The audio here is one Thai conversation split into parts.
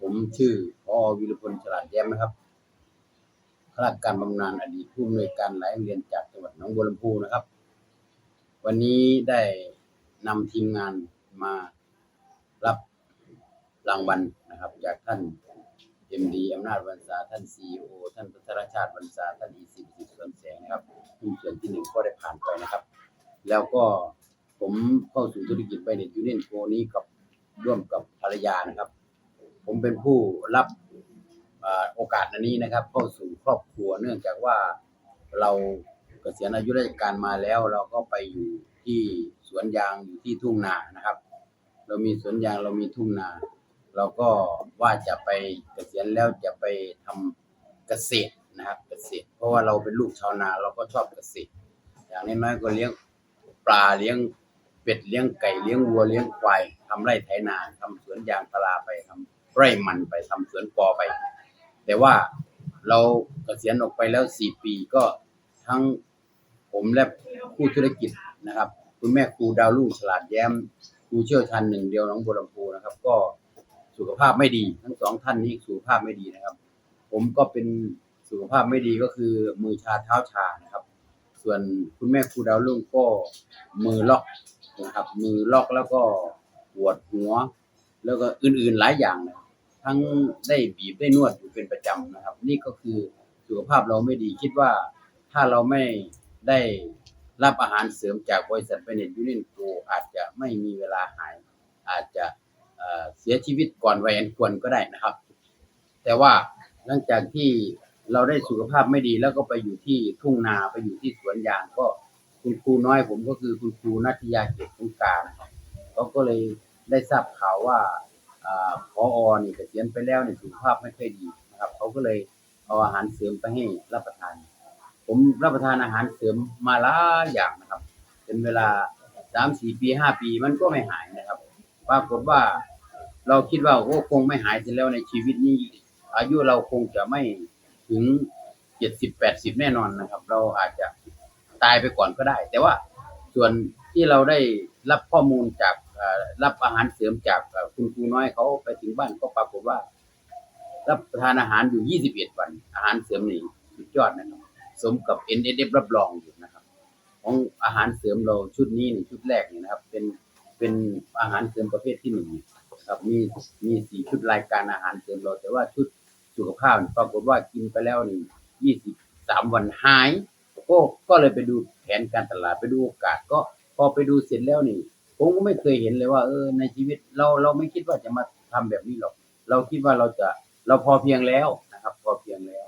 ผมชื่อพอวิรพลฉลาดแย้มนะครับข้าราชการบำนาญอดีตผู้อำนวยการหลายโรงเรียนจากจังหวัดหนองบัวลำพูนะครับ วันนี้ได้นำทีมงานมารับรางวัลนะครับ จากท่านเอ็มดีอำนาจวันษาท่านซีโอท่านพัทรชาติวันษาท่านอีซีบีสวนแสงนะครับหุ้นส่วนที่หนึ่งก็ได้ผ่านไปนะครับ แล้วก็ผมเข้าสู่ธุรกิจไบเน็ตยูเนียนโกนี้กับร่วมกับภรรยานะครับ ผมเป็นผู้รับอโอกาสอันนี้นะครับเข้าสู่ครอบครัวเนื่องจากว่าเราเกษียณอายุราชการมาแล้ว เราก็ไปอยู่ที่สวนยางอยู่ที่ทุ่งนานะครับ เรามีสวนยางเรามีทุ่งนา เราก็ว่าจะไปเกษียณแล้วจะไปทำเกษตรนะครับเกษตร เพราะว่าเราเป็นลูกชาวนาเราก็ชอบเกษตร อย่างน้อยๆก็เลี้ยงปลาเลี้ยงเป็ดเลี้ยงไก่เลี้ยงวัวเลี้ยงควายทำไร่ไถนาทำสวนยางพาราไปทำ ไร่มันไปทำสวนปอไป แต่ว่าเราเกษียณออกไปแล้วสี่ปีก็ทั้งผมและผู้ธุรกิจนะครับ คุณแม่ครูดาวรุ่งฉลาดแย้มครูเชี่ยวชาญหนึ่งเดียวหน้องบัวลำพูนะครับ ก็สุขภาพไม่ดี ทั้งสองท่านนี้สุขภาพไม่ดีนะครับ ผมก็เป็นสุขภาพไม่ดีก็คือมือชาเท้าชานะครับ ส่วนคุณแม่ครูดาวรุ่งก็มือล็อกนะครับ มือล็อกแล้วก็ปวดหัว แล้วก็อื่นๆหลายอย่างนะครับ ทั้งได้บีบได้นวดอยู่เป็นประจำนะครับ นี่ก็คือสุขภาพเราไม่ดีคิดว่าถ้าเราไม่ได้รับอาหารเสริมจากบริษัทเบเนตยูเนียนโกอาจจะไม่มีเวลาหาย อาจจะเสียชีวิตก่อนวัยอันควรก็ได้นะครับ แต่ว่าหลังจากที่เราได้สุขภาพไม่ดีแล้วก็ไปอยู่ที่ทุ่งนาไปอยู่ที่สวนยางก็คุณครูน้อยผมก็คือคุณครูนัทยาเกียรติสงการเขาก็เลยได้ทราบข่าวว่า พออนี่เกษียณไปแล้วเนี่ยสุขภาพไม่ค่อยดีนะครับเขาก็เลยเอาอาหารเสริมไปให้รับประทาน ผมรับประทานอาหารเสริมมาหลายอย่างนะครับ เป็นเวลาสามสี่ปีห้าปีมันก็ไม่หายนะครับปรากฏว่าเราคิดว่าโอ้คงไม่หายเสร็จแล้วในชีวิตนี้ อายุเราคงจะไม่ถึงเจ็ดสิบแปดสิบแน่นอนนะครับ เราอาจจะตายไปก่อนก็ได้ แต่ว่าส่วนที่เราได้รับข้อมูลจาก รับอาหารเสริมจากคุณครูน้อยเขาไปถึงบ้านก็ปรากฏว่า รับประทานอาหารอยู่ 21 วัน อาหารเสริมนี่สุดยอดนะครับ สมกับ n s f รับรองอยู่นะครับ ของอาหารเสริมเราชุดนี้นี่ชุดแรกนี่นะครับ เป็นเป็นอาหารเสริมประเภทที่หนึ่งครับมีมีสี่ชุดรายการอาหารเสริมเรา แต่ว่าชุดสุขภาพนี่ปรากฏว่ากินไปแล้วนี่ยี่สิบสามวันหายก็ก็เลยไปดูแผนการตลาดไปดูโอกาสก็พอไปดูเสร็จแล้วนี่ ผมก็ไม่เคยเห็นเลยว่า เออ ในชีวิตเราเราไม่คิดว่าจะมาทำแบบนี้หรอก เราคิดว่าเราจะเราพอเพียงแล้วนะครับ พอเพียงแล้ว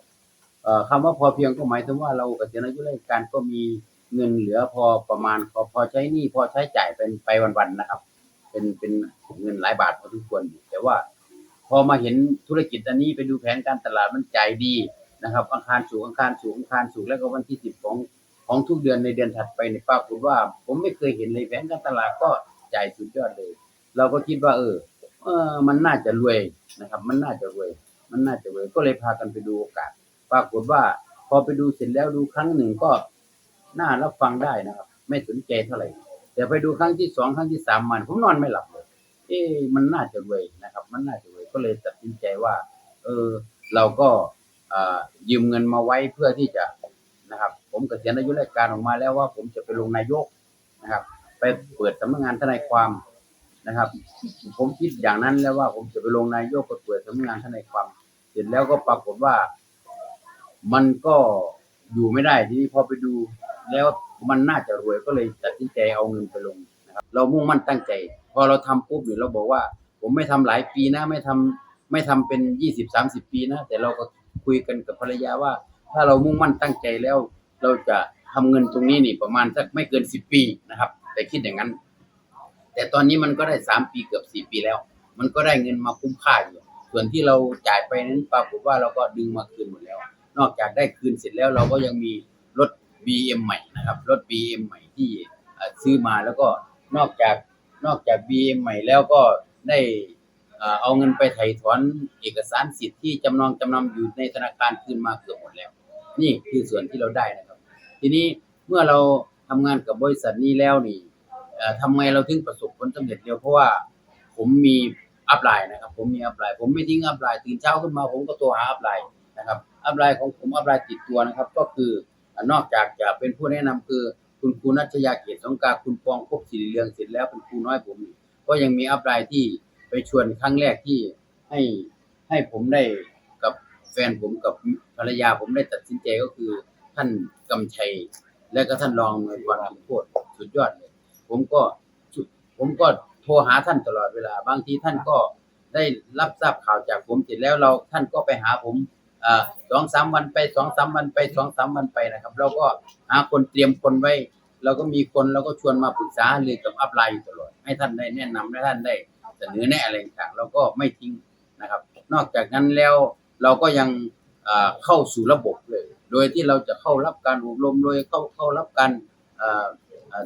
เอ่อคำว่าพอเพียงก็หมายถึงว่าเราเกษียณอายุราชการก็มีเงินเหลือพอประมาณพอพอใช้หนี้พอใช้จ่ายเป็นไปวันๆนะครับ เป็นเป็นเงินหลายบาทพอทุกควรอยู่แต่ว่า พอมาเห็นธุรกิจอันนี้ไปดูแผนการตลาดมันจ่ายดีนะครับอังคารสูงอังคารสูงอังคารสูงแล้วก็วันที่สิบของ ของทุกเดือนในเดือนถัดไปในปรากฏว่า ผมไม่เคยเห็นเลยแผนการตลาดก็จ่ายสุดยอดเลย เราก็คิดว่า เออเออมันน่าจะรวยนะครับ มันน่าจะรวย มันน่าจะรวยก็เลยพากันไปดูโอกาส ปรากฏว่า พอไปดูเสร็จแล้วดูครั้งหนึ่งก็น่ารับฟังได้นะครับ ไม่สนใจเท่าไหร่แต่ไปดูครั้งที่สองครั้งที่สามมันผมนอนไม่หลับเลย เอ๊มันน่าจะรวยนะครับ มันน่าจะรวยก็เลยตัดสินใจว่า เออ เราก็อ่ายืมเงินมาไว้เพื่อที่จะ ผมเกษียณอายุราชการออกมาแล้วว่าผมจะไปลงนายกนะครับ ไปเปิดสำนักงานทนายความนะครับ ผมคิดอย่างนั้นแล้วว่าผมจะไปลงนายกก็เปิดสำนักงานทนายความ เสร็จแล้วก็ปรากฏว่า มันก็อยู่ไม่ได้ทีนี้พอไปดูแล้วมันน่าจะรวยก็เลยตัดสินใจเอาเงินไปลงนะครับ เรามุ่งมั่นตั้งใจ พอเราทำปุ๊บเนี่ยเราบอกว่า ผมไม่ทำหลายปีนะไม่ทำไม่ทำเป็นยี่สิบสามสิบปีนะแต่เราก็คุยกันกับภรรยาว่า ถ้าเรามุ่งมั่นตั้งใจแล้ว เราจะทำเงินตรงนี้นี่ประมาณสักไม่เกินสิบปีนะครับ แต่คิดอย่างนั้น แต่ตอนนี้มันก็ได้สามปีเกือบสี่ปีแล้ว มันก็ได้เงินมาคุ้มค่าอยู่ ส่วนที่เราจ่ายไปนั้นปรากฏว่าเราก็ดึงมาคืนหมดแล้ว นอกจากได้คืนเสร็จแล้วเราก็ยังมีรถ BM ใหม่นะครับ รถ BM ใหม่ที่ซื้อมาแล้วก็นอกจากนอกจาก BM ใหม่แล้วก็ได้เอ่อเอาเงินไปไถ่ถอนเอกสารสิทธิ์ที่จำนองจำนำอยู่ในธนาคารคืนมาเกือบหมดแล้ว นี่คือส่วนที่เราได้นะครับ ทีนี้เมื่อเราทำงานกับบริษัทนี้แล้วนี่เอ่อทำไมเราถึงประสบผลสำเร็จเร็วเพราะว่าผมมีอัพไลน์นะครับ ผมมีอัพไลน์ผมไม่ทิ้งอัพไลน์ตื่นเช้าขึ้นมาผมก็โทรหาอัพไลน์นะครับอัพไลน์ของผมอัพไลน์ติดตัวนะครับ ก็คือนอกจากจะเป็นผู้แนะนำคือคุณครูนัชยาเกียรติสงการคุณปองพบศิริเรืองเสร็จแล้วเป็นครูน้อยผมกก็ยังมีอัพไลน์ที่ไปชวนครั้งแรกที่ให้ให้ผมได้กับแฟนผมกับภรรยาผมได้ตัดสินใจก็คือ ท่านกำชัย และก็ท่านรองในวันโคตรสุดยอดเลย ผมก็ผมก็โทรหาท่านตลอดเวลา บางทีท่านก็ได้รับทราบข่าวจากผมเสร็จแล้วเราท่านก็ไปหาผมอสองสามวันไปสองสามวันไปสองสามวันไปนะครับ เราก็หาคนเตรียมคนไว้ เราก็มีคนเราก็ชวนมาปรึกษาเลยกับอัพไลน์ตลอด ให้ท่านได้แนะนำให้ท่านได้เสนอแนะอะไรต่างเราก็ไม่ทิ้งนะครับ นอกจากนั้นแล้วเราก็ยังเข้าสู่ระบบ โดยที่เราจะเข้ารับการอบรมโดยเข้าเข้ารับการ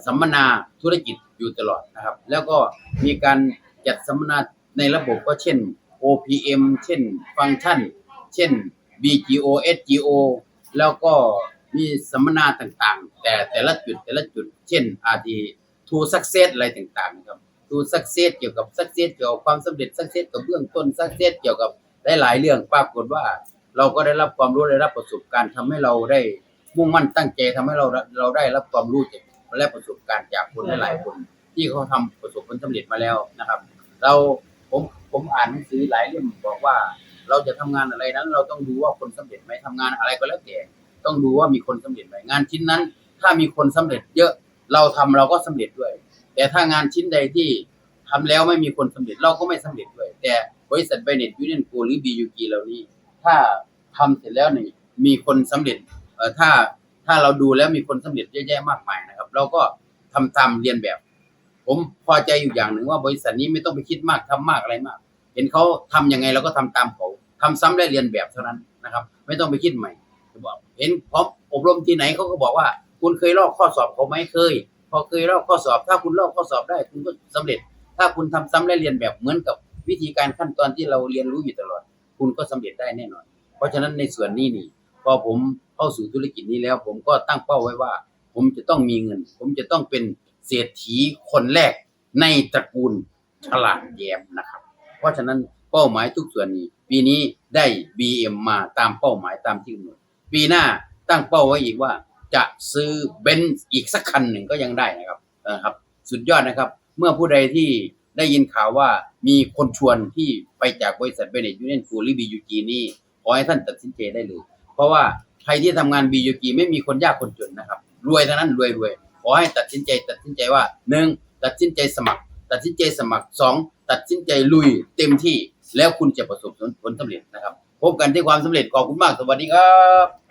สัมมนาธุรกิจอยู่ตลอดนะครับ แล้วก็มีการจัดสัมมนาในระบบก็เช่น OPM เช่นฟังก์ชัน เช่น BGO SGO แล้วก็มีสัมมนาต่างๆ แต่แต่ละจุดแต่ละจุด เช่น RT to success อะไรต่างๆครับ to success เกี่ยวกับ success เกี่ยวกับความสำเร็จ success กับเบื้องต้น success เกี่ยวกับหลายๆเรื่องปรากฏว่า เราก็ได้รับความรู้ได้รับประสบการณ์ทำให้เราได้มุ่งมั่นตั้งใจทำให้เราเราได้รับความรู้จากและประสบการณ์จากคนหลายๆคน ที่เขาทำประสบผลสำเร็จมาแล้วนะครับ เราผมผมอ่านหนังสือหลายเล่มบอกว่า เราจะทำงานอะไรนั้น เราต้องดูว่าคนสำเร็จไหมทำงานอะไรก็แล้วแต่ต้องดูว่ามีคนสำเร็จไหมงานชิ้นนั้น ถ้ามีคนสำเร็จเยอะเราทำเราก็สำเร็จด้วย แต่ถ้างานชิ้นใดที่ทำแล้วไม่มีคนสำเร็จเราก็ไม่สำเร็จด้วย แต่บริษัทไบเน็ตยูเนียนโกหรือบียูกีเหล่านี้ ถ้าทำเสร็จแล้วนี่มีคนสำเร็จเอ่อถ้าถ้าเราดูแล้วมีคนสำเร็จเยอะแยะมากมายนะครับ เราก็ทำตามเรียนแบบ ผมพอใจอยู่อย่างหนึ่งว่าบริษัทนี้ไม่ต้องไปคิดมากทำมากอะไรมาก เห็นเขาทำยังไงเราก็ทำตามเขาทำซ้ำและเรียนแบบเท่านั้นนะครับ ไม่ต้องไปคิดใหม่บอกเห็นพร้อมอบรมที่ไหนเขาก็บอกว่า คุณเคยลอกข้อสอบเขาไหมเคย พอเคยลอกข้อสอบ ถ้าคุณลอกข้อสอบได้คุณก็สำเร็จ ถ้าคุณทำซ้ำและเรียนแบบเหมือนกับวิธีการขั้นตอนที่เราเรียนรู้อยู่ตลอด คุณก็สำเร็จได้แน่นอน เพราะฉะนั้นในส่วนนี้นี่พอผมเข้าสู่ธุรกิจนี้แล้ว ผมก็ตั้งเป้าไว้ว่า ผมจะต้องมีเงิน ผมจะต้องเป็นเศรษฐีคนแรกในตระกูลฉลาดแย้มนะครับ เพราะฉะนั้นเป้าหมายทุกส่วนนี้ ปีนี้ได้ BM มาตามเป้าหมายตามที่กำหนดปีหน้าตั้งเป้าไว้อีกว่า จะซื้อเบนซ์อีกสักคันหนึ่งก็ยังได้นะครับนะครับ สุดยอดนะครับ เมื่อผู้ใดที่ ได้ยินข่าวว่ามีคนชวนที่ไปจากบริษัทเบเนตยูเนียนฟูหรือบียูจีนี่ขอให้ท่านตัดสินใจได้เลยเพราะว่าใครที่ทำงานบียูจีไม่มีคนยากคนจนนะครับ รวยเท่านั้นรวยรวยขอให้ตัดสินใจตัดสินใจว่าหนึ่งตัดสินใจสมัคร ตัดสินใจสมัครสองตัดสินใจลุยเต็มที่แล้วคุณจะประสบผลสำเร็จนะครับ พบกันที่ความสำเร็จขอบคุณมากสวัสดีครับ